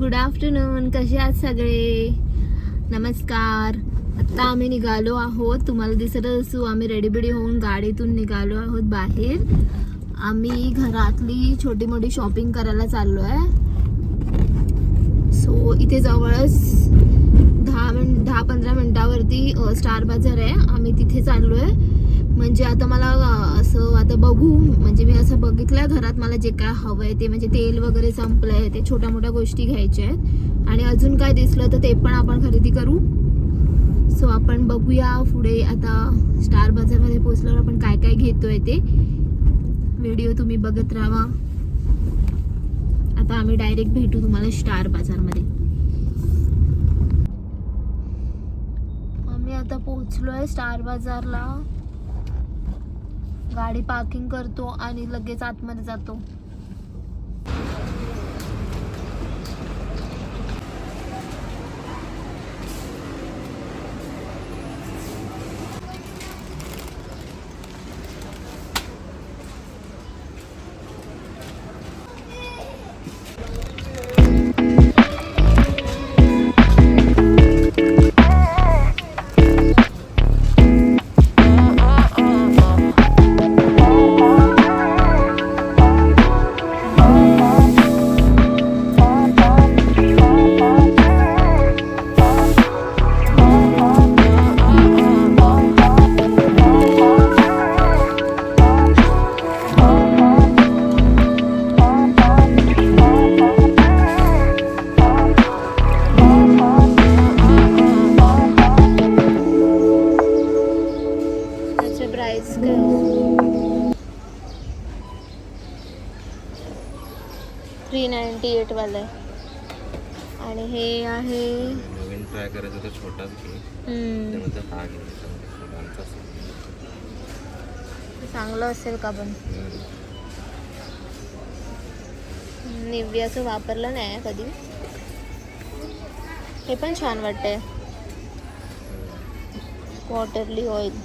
Good afternoon कसे आहात सगळे? नमस्कार. आत्ता आम्ही निघालो आहोत. तुम्हाला दिसत असू आम्ही रेडीबिडी होऊन गाडीतून निघालो आहोत बाहेर. आम्ही घरातली छोटी मोठी शॉपिंग करायला चाललो आहे. सो इथे जवळच दहा मिन दहा पंधरा मिनटावरती स्टार बाजार आहे. आम्ही तिथे चाललो आहे म्हणजे आता मला असं आता बघू. म्हणजे मी असं बघितलं घरात मला जे काय हवं आहे ते म्हणजे तेल वगैरे संपलं आहे ते छोट्या मोठ्या गोष्टी घ्यायच्या आहेत. आणि अजून काय दिसलं तर ते पण आपण खरेदी करू. सो आपण बघूया पुढे आता स्टार बाजारमध्ये पोचल्यावर आपण काय काय घेतोय ते. व्हिडिओ तुम्ही बघत राहा. आता आम्ही डायरेक्ट भेटू तुम्हाला स्टार बाजारमध्ये आम्ही आता पोहोचलोय स्टार बाजारला गाडी पार्किंग करतो आणि लगेच आतमध्ये जातो. असेल का पण. निव्याचं वापरलं नाही आहे कधी. हे पण छान वाटतंय. वॉटरली ऑइल.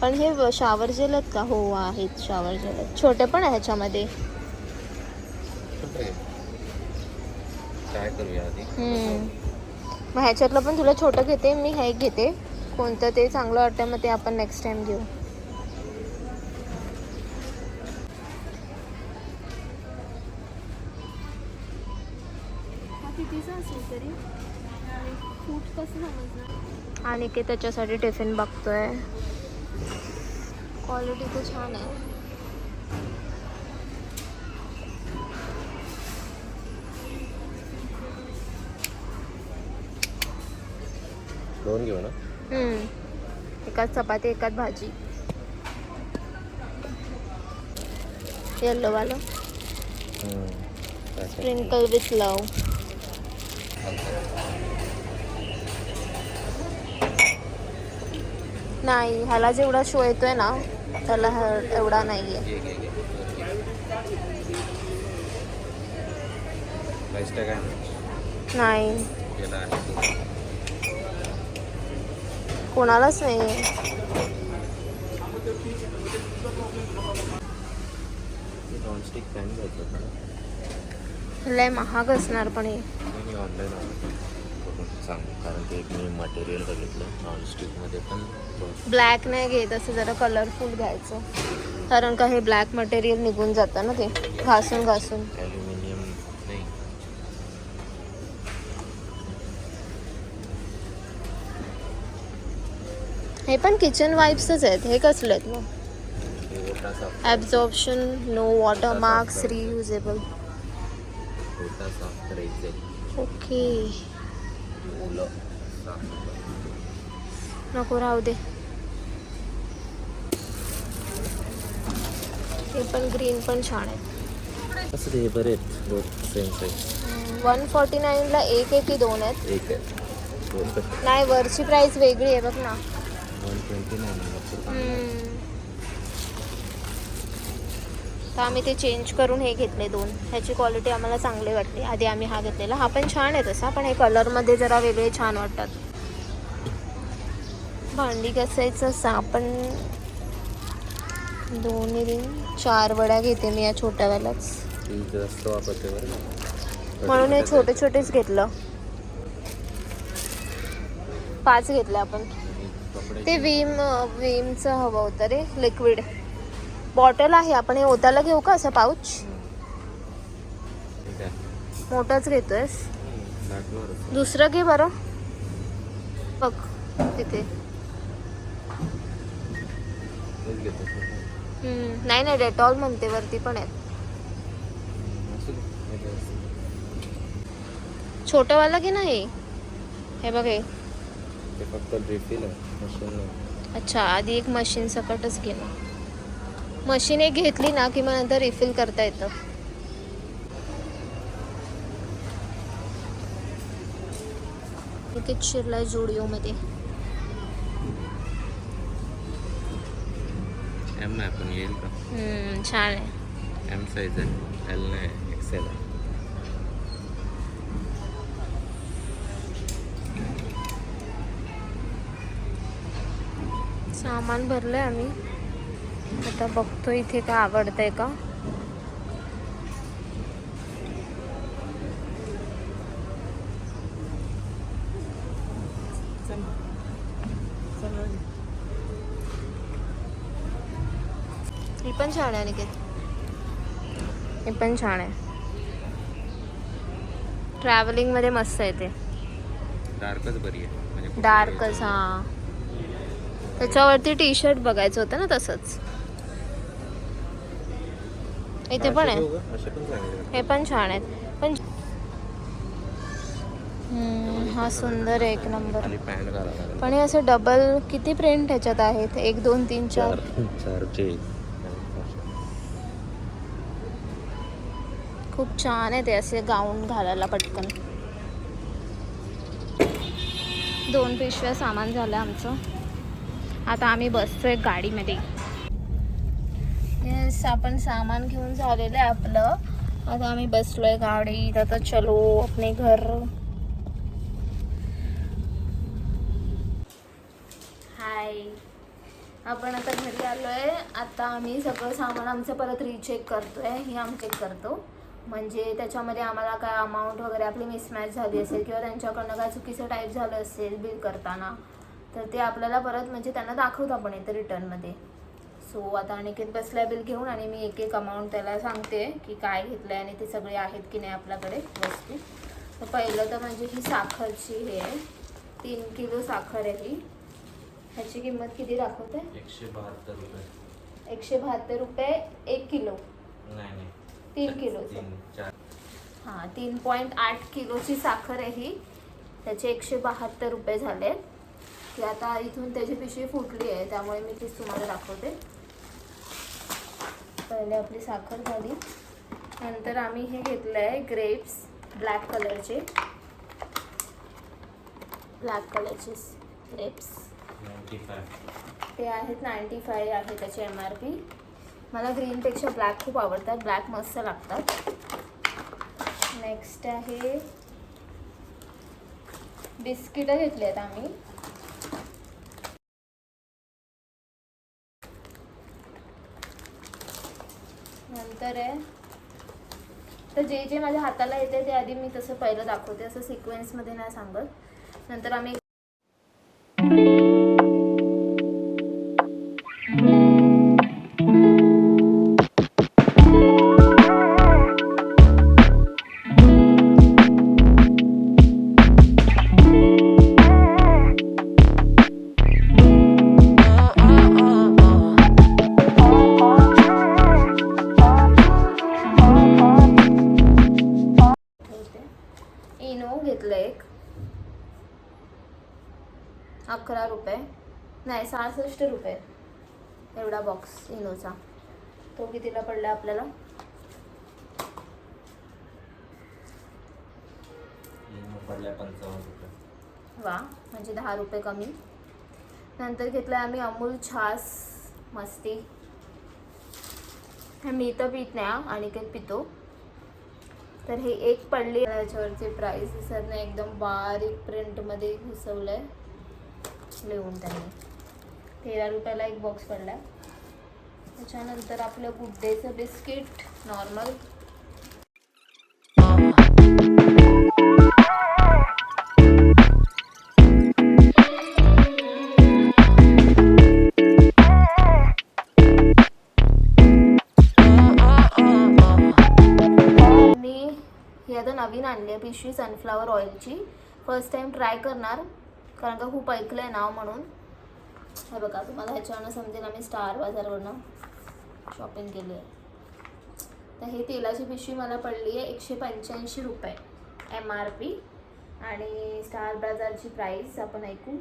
पण हे शावर जेल आहेत का? हो आहेत शावर जेल आहेत. छोटे पण आहे ह्याच्यामध्ये. मग ह्याच्यातलं पण तुला छोटं घेते मी हे एक घेते. कोणतं ते चांगलं वाटतं मग ते आपण नेक्स्ट टाइम घेऊ. आणि की त्याच्यासाठी टिफिन बघतोय. क्वालिटी तर छान आहे. दोन घेऊ ना. एकात चपाती एकात भाजी. येल्लो वाला. स्प्रिंकल विथ लव नाही ह्याला जेवढा शो येतोय ना त्याला एवढा नाही. आहे? नाही कोणालाच नाही. नॉनस्टिक पॅन घ्यायचं लय महाग असणार पण हे. नाही, मी ऑनलाईन बघून सांग. कारण ते एक मी मटेरियल बघितलं. नॉनस्टिकमध्ये पण दोन- ब्लॅक नाही घेत असं जरा कलरफुल घ्यायचं. कारण का हे ब्लॅक मटेरियल निघून जातं ना ते. घासून घासून. ॲल्युमिनियम नाही. हे पण किचन वाईप्सच आहेत. हे कसले आहेत मग? हे absorption no water marks reusable ओटा साफ करायचे ओके. ओलं साफ नको राहू दे. हे पण ग्रीन पण छान आहे. असं ते बरे आहेत दोन सेम साईज वन फॉर्टी नाईनला एक आहे की दोन आहेत? एक आहे. नाही वरची प्राइस वेगळी आहे बघ ना. वन ट्वेंटी नाईन तर आम्ही ते चेंज करून हे घेतले दोन. ह्याची क्वालिटी आम्हाला चांगली वाटली. आधी आम्ही हा घेतलेला. हा पण छान आहे तसा पण हे कलरमध्ये जरा वेगळे छान वाटतात. भांडी घासायचं दोन्ही दिन चार वड्या घेते मी या वापरते बरं म्हणून हे छोटे छोटेच घेतलं. पाच घेतले आपण. ते विम विमचं हवं होतं रे लिक्विड बॉटल आहे आपण हे ओताला घेऊ का असं पाऊच? मोठंच घेतोयस दुसरं घे बरं. बघ तिथे. नाही नाही डेटॉल म्हणते वरती पण आहेत. छोटंवालं की नाही हे. बघ हे. फक्त अच्छा आधी एक मशीन सकटच घे ना. मशीन एक घेतली ना की मग नंतर रिफिल करता येतं. इथेच शिरलाय जुडिओमध्ये. एम नाही पण येईल का? हम्म, छान आहे. एम साईज आहे. एल नाही एक्सेल आहे. सामान भरलंय आम्ही. आता बघतो इथे काय आवडतंय का. ही पण छान आहे निकेत. ही पण छान आहे. ट्रॅव्हलिंगमध्ये मस्त आहे ते. डार्कच बरी आहे. म्हणजे डार्कच हा. त्याच्यावरती टी शर्ट बघायचं होतं ना तसंच. इथे पण आहे. हे पण छान आहेत. पण हा सुंदर आहे एक नंबर. पण हे असं डबल किती प्रिंट ह्याच्यात आहेत? एक दोन तीन चार. खूप छान आहे ते असे गाऊन घालायला पटकन. दोन पिशव्या सामान झालं आमचं. आता आम्ही बसतोय गाडीमध्ये. येस आपण सामान घेऊन झालेलं आहे आपलं. आता आम्ही बसलोय गाडीत आता चलो अपने घर. हाय आपण आता घरी आलोय. आता आम्ही सगळं सामान आमचं परत रिचेक करतोय. हे आम्ही चेक करतो. म्हणजे त्याच्यामध्ये आम्हाला काय अमाऊंट वगैरे आपली मिसमॅच झाली असेल किंवा त्यांच्याकडनं काय चुकीचं टाईप झालं असेल बिल करताना तर ते आपल्याला परत म्हणजे त्यांना दाखवतो आपण इथे रिटर्नमध्ये सो आता अनिकेत बसलाय बिल घेऊन आणि मी एक एक अमाऊंट त्याला सांगते की काय घेतलं आहे आणि ते सगळे आहेत की नाही आपल्याकडे वस्तू. तर पहिलं तर म्हणजे ही साखरची हे आहे. तीन किलो साखर आहे ही. ह्याची किंमत किती दाखवते एकशे बहात्तर रुपये. एकशे बहात्तर रुपये एक किलो. नाही नाही. तीन चार. हां तीन पॉईंट आठ किलोची साखर आहे ही. त्याचे एकशे बहात्तर रुपये झाले ती आता इथून त्याची पिशवी फुटली आहे त्यामुळे मी तीच तुम्हाला दाखवते. पहिले आपली साखर झाली. नंतर आम्ही हे घेतलं आहे ग्रेप्स ब्लॅक कलरचे ब्लॅक कलरचे ग्रेप्स नाईन्टी ते आहेत नाईंटी फाय आहे त्याची एम आर पी मला ग्रीनपेक्षा ब्लॅक खूप आवडतात. ब्लॅक मस्त लागतात. नेक्स्ट आहे. बिस्किटं घेतली आहेत आम्ही. नंतर आहे. तर जे जे माझ्या हाताला येते ते आधी मी तसं पहिलं दाखवते असं सिक्वेन्समध्ये नाही सांगत. नंतर आम्ही नाही सहासष्ट रुपये. एवढा बॉक्स इनोचा. तो कितीला पडला आपल्याला? वा म्हणजे दहा रुपये कमी. नंतर घेतलं आम्ही अमूल छास मस्ती. हे मी तर पित नाही हा, अनिकेत पितो. तर हे एक पडली. याच्यावरची प्राईस दिसत नाही एकदम बारीक प्रिंटमध्ये घुसवलं आहे लिहून त्यांनी तेरा रुपयाला एक बॉक्स पडला. त्याच्यानंतर आपलं गुड्डेचं बिस्किट नॉर्मल नवीन आणली आहे पिशवी सनफ्लावर ऑइलची फर्स्ट टाईम ट्राय करणार कारण का खूप ऐकलं आहे नाव म्हणून. हे बघा तुम्हाला ह्याच्यावरनं समजेल आम्ही स्टार बाजारवरनं शॉपिंग केली आहे तर हे तेलाची पिशवी मला पडली आहे एकशे पंच्याऐंशी रुपये एम आर पी आणि स्टार बाजारची प्राईस आपण ऐकू.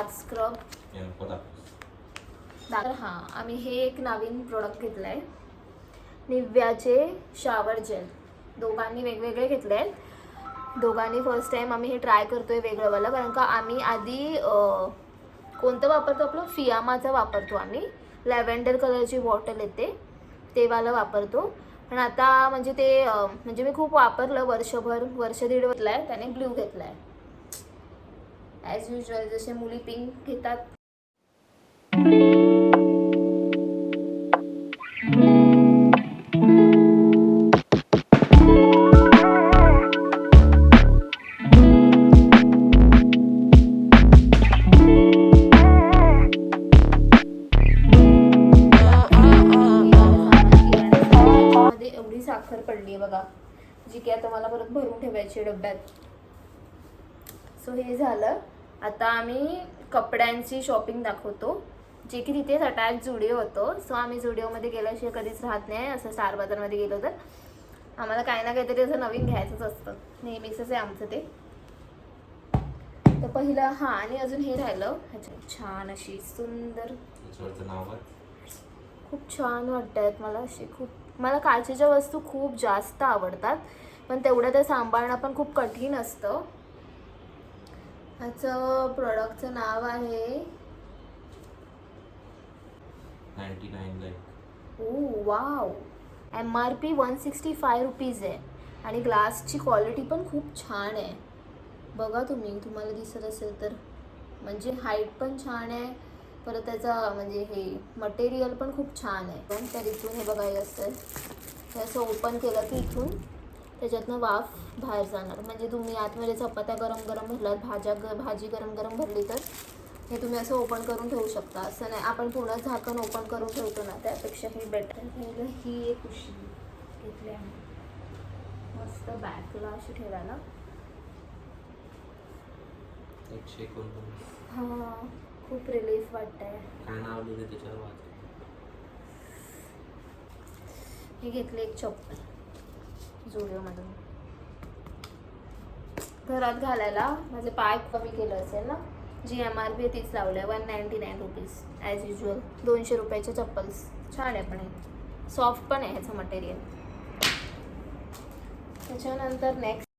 बाथ स्क्रब तर हां आम्ही हे एक नवीन प्रोडक्ट घेतलं आहे निव्याचे शावर जेल दोघांनी वेगवेगळे घेतले आहेत. दोघांनी फर्स्ट टाईम आम्ही हे ट्राय करतोय वेगळंवालं कारण का आम्ही आधी कोणतं वापरतो आपलं? फियामाचं वापरतो आम्ही. लॅव्हेंडर कलरची बॉटल येते ते वालं वापरतो. पण आता म्हणजे ते म्हणजे मी खूप वापरलं वर्षभर वर्ष दीड घेतलं आहे त्याने ब्ल्यू घेतला आहे ॲज युजल जसे मुली पिंक घेतात. एवढी साखर पडली आहे बघा जी की आता मला परत भरून ठेवायची डब्यात. सो हे झालं. आता आम्ही कपड्यांची शॉपिंग दाखवतो. जे की तिथेच अटॅच जुडिओ होतो. सो आम्ही जुडिओमध्ये गेल्याशिवाय कधीच राहत नाही. असं स्टार बाजारमध्ये गेलो तर. आम्हाला काही ना काहीतरी असं नवीन घ्यायचंच असतं. नेहमीच आहे आमचं ते. तर पहिलं हां आणि अजून हे राहिलं. छान अशी सुंदर. खूप छान वाटत मला असे खूप मला काचेच्या वस्तू खूप जास्त आवडतात. पण तेवढं ते सांभाळणं पण खूप कठीण असतं. ह्याचं प्रोडक्टचं नाव आहे. Ninety nine like oh wow M R P one sixty five rupees आहे. आणि ग्लासची क्वालिटी पण खूप छान आहे. बघा तुम्ही तुम्हाला दिसत असेल तर. म्हणजे हाईट पण छान आहे. परत त्याचा म्हणजे हे मटेरियल पण खूप छान आहे. पण तर इथून हे बघा हे असतं हे असं ओपन केलं की इथून त्याच्यातनं वाफ बाहेर जाणार. म्हणजे तुम्ही आतमध्ये चपात्या गरम गरम भरलात भाज्या ग भाजी गरम गरम भरली तर हे तुम्ही असं ओपन करून ठेवू शकता. असं नाही आपण पूर्ण झाकण ओपन करून ठेवतो ना त्यापेक्षा हे बेटर ही एक उशी घेतली आहे. मस्त बॅकला अशी ठेवायला. एकशे एकोणपन्नास. हां खूप रिलीफ वाटतंय. काय नाव लिहिलं त्याच्यावर वाच. हे घेतले एक चप्पल. झुडिओमधून घरात घालायला माझे पाय कमी केलं असेल ना जी एम आर बी तीच लावलं आहे one ninety nine rupees as usual दोनशे रुपयाचे चप्पल्स. छान आहे पण हे. सॉफ्ट पण आहे ह्याचं मटेरियल त्याच्यानंतर नेक्स्ट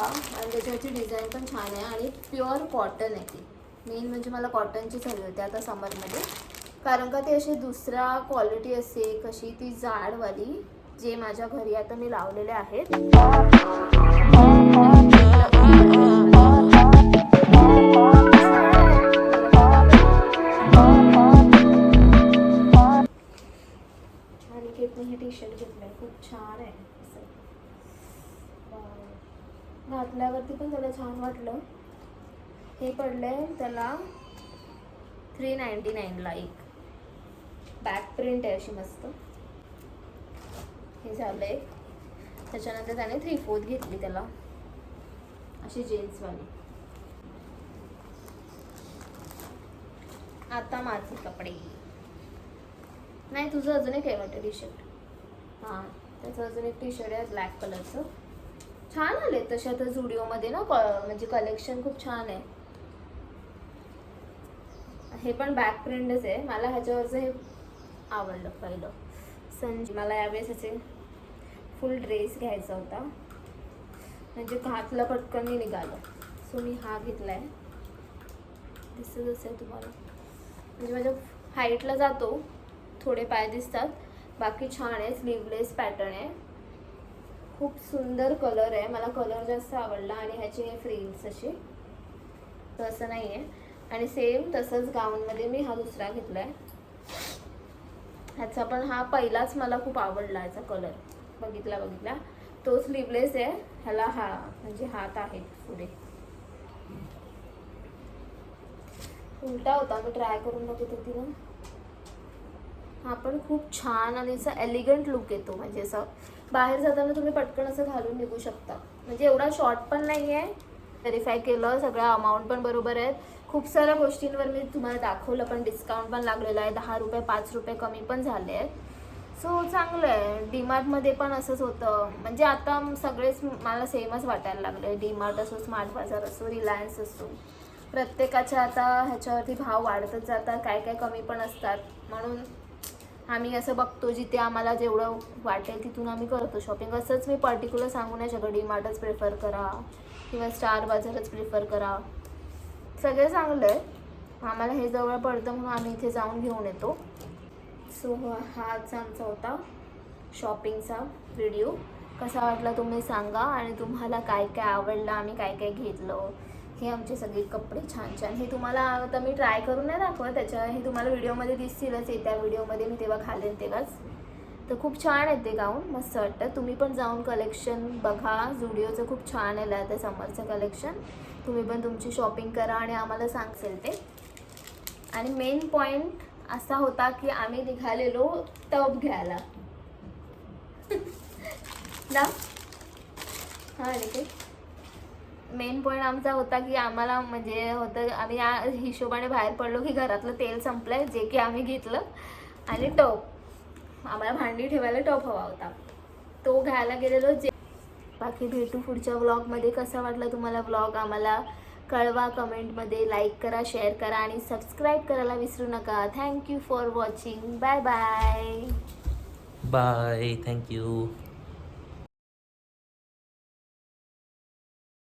हा आणि त्याच्यावरची डिझाईन पण छान आहे आणि प्युअर कॉटन आहे ती. मेन म्हणजे मला कॉटनचीच हवी होती आता समरमध्ये कारण का ती अशी दुसऱ्या क्वालिटी असते कशी ती जाडवाली जे माझ्या घरी आता मी लावलेले आहेत. आणि केतने हे टी शर्ट घेतलंय. खूप छान आहे असं वाव. घातल्यावरती पण त्याला छान वाटलं. हे पडले त्याला थ्री नाईन्टी नाईनला एक. बॅक प्रिंट आहे अशी मस्त. हे झालं एक त्याच्यानंतर त्याने थ्री फोर्थ घेतली त्याला. अशी जीन्सवाली आता माझे कपडे. नाही तुझं अजून एक आहे वाटतं टी शर्ट हां त्याचं अजून एक टी शर्ट आहे ब्लॅक कलरचं छान आले तसे आता झुडिओमध्ये ना क- म्हणजे कलेक्शन खूप छान आहे. हे पण बॅक प्रिंटच आहे. मला ह्याच्यावरचं हे आवडलं पहिलं. संज मला यावेळेस ह्याचे फुल ड्रेस घ्यायचा होता. म्हणजे घातलं पटकननी निघालं. सो मी हा घेतला आहे दिसत असेल तुम्हाला. म्हणजे माझ्या हाईटला जातो. थोडे पाय दिसतात. बाकी छान आहे. स्लीवलेस पॅटर्न आहे. खूप सुंदर कलर आहे. मला कलर जास्त आवडला आणि ह्याची हे फ्रिल्स अशी. तसं नाही आहे आणि सेम तसंच गाऊनमध्ये मी हा दुसरा घेतला आहे ह्याचा पण हा पहिलाच मला खूप आवडला याचा कलर बघितला बघितला. तो स्लीवलेस आहे. ह्याला हा म्हणजे हात आहे पुढे. उलटा होता. मी ट्राय करून बघत होती ना हा पण खूप छान आणि असा एलिगंट लुक येतो. म्हणजे असं बाहेर जाताना तुम्ही पटकन असं घालून निघू शकता. म्हणजे एवढा शॉर्ट पण नाही आहे व्हेरीफाय केलं सगळ्या अमाऊंट पण बरोबर आहेत. खूप साऱ्या गोष्टींवर मी तुम्हाला दाखवलं पण डिस्काउंट पण लागलेलं आहे. दहा रुपये पाच रुपये कमी पण झाले आहेत. सो चांगलं आहे. डीमार्टमध्ये पण असंच होतं. म्हणजे आता सगळेच मला सेमच वाटायला लागले डीमार्ट असो स्मार्ट बाजार असो रिलायन्स असो. प्रत्येकाच्या आता ह्याच्यावरती भाव वाढतच जातात. काय काय कमी पण असतात. म्हणून आम्ही असं बघतो जिथे आम्हाला जेवढं वाटेल तिथून आम्ही करतो शॉपिंग असंच मी पर्टिक्युलर सांगू नाही शकत. डीमार्टच प्रेफर करा किंवा स्टार बाजारच प्रेफर करा. सगळं चांगलं आहे आम्हाला हे जवळ पडतं म्हणून आम्ही इथे जाऊन घेऊन येतो. सो हाच आमचा होता शॉपिंगचा व्हिडिओ कसा वाटला तुम्ही सांगा आणि तुम्हाला काय काय आवडलं? आम्ही काय काय घेतलं? हे आमचे सगळे कपडे छान छान. हे तुम्हाला आता मी ट्राय करून नाही दाखवत त्याच्या हे तुम्हाला व्हिडिओमध्ये दिसतीलच येत्या व्हिडिओमध्ये मी तेव्हा घालेन तेव्हाच. तर खूप छान आहे ते गाऊन मस्त वाटतं. तुम्ही पण जाऊन कलेक्शन बघा. झुडिओचं खूप छान आहे आता समरचं कलेक्शन तुम्ही पण तुमची शॉपिंग करा आणि आम्हाला सांगसेल ते. आणि मेन पॉईंट असा होता की आम्ही निघालेलो टब घ्यायला. ना? हा ते? मेन पॉईंट आमचा होता की आम्हाला म्हणजे होतं आम्ही या हिशोबाने बाहेर पडलो की घरातलं तेल संपलंय जे की आम्ही घेतलं. आणि टॉप. आम्हाला भांडी ठेवायला टॉप हवा होता. तो घ्यायला गेलेलो जे बाकी भेटू पुढच्या व्लॉगमध्ये कसा वाटला तुम्हाला व्लॉग आम्हाला कळवा कमेंटमध्ये. लाईक करा शेअर करा आणि सबस्क्राईब करायला विसरू नका. Thank you for watching bye bye bye thank you